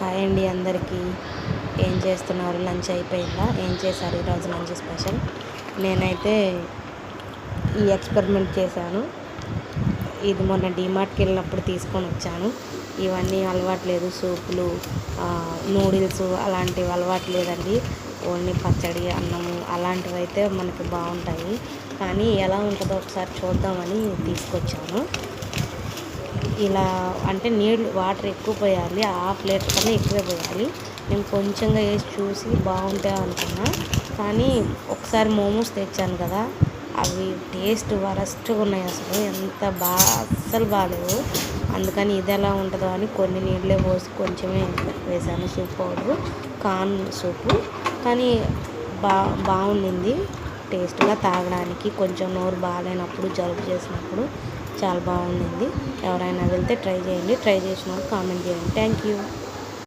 Hi అండి అందరికీ. ఏం చేస్తున్నారు? లంచ్ అయిపోయిందా? ఏం చేశారు ఈరోజు లంచ్ స్పెషల్? నేనైతే ఈ ఎక్స్పెరిమెంట్ చేశాను. ఇది మొన్న డిమార్ట్కి వెళ్ళినప్పుడు తీసుకొని వచ్చాను. ఇవన్నీ అలవాటు లేదు. సూపులు నూడిల్స్ అలాంటివి అలవాటు లేదండి. ఓన్లీ పచ్చడి అన్నము అలాంటివి అయితే మనకి బాగుంటాయి. కానీ ఎలా ఉంటుందో ఒకసారి చూద్దామని తీసుకొచ్చాను. ఇలా అంటే నీళ్ళు వాటర్ ఎక్కువ పోయాలి. హాఫ్ లీటర్ కన్నా ఎక్కువే పోయాలి. నేను కొంచెంగా వేసి చూసి బాగుంటాయి అనుకున్నా. కానీ ఒకసారి మోమోస్ తెచ్చాను కదా అవి టేస్ట్ వరస్ట్గా ఉన్నాయి అసలు. ఎంత బాగా అస్సలు బాగాలేవు. అందుకని ఇది ఎలా ఉంటుందో అని కొన్ని నీళ్ళే పోసి కొంచెమే వేసాను. Soup powder corn soup. కానీ బా బాగుండింది. టేస్ట్గా తాగడానికి కొంచెం నోరు బాగాలేనప్పుడు జలుబు చేసినప్పుడు చాలా బాగుండింది ఎవరైనా వెళ్తే ట్రై చేయండి. ట్రై చేసిన వాళ్ళు కామెంట్ చేయండి. Thank you.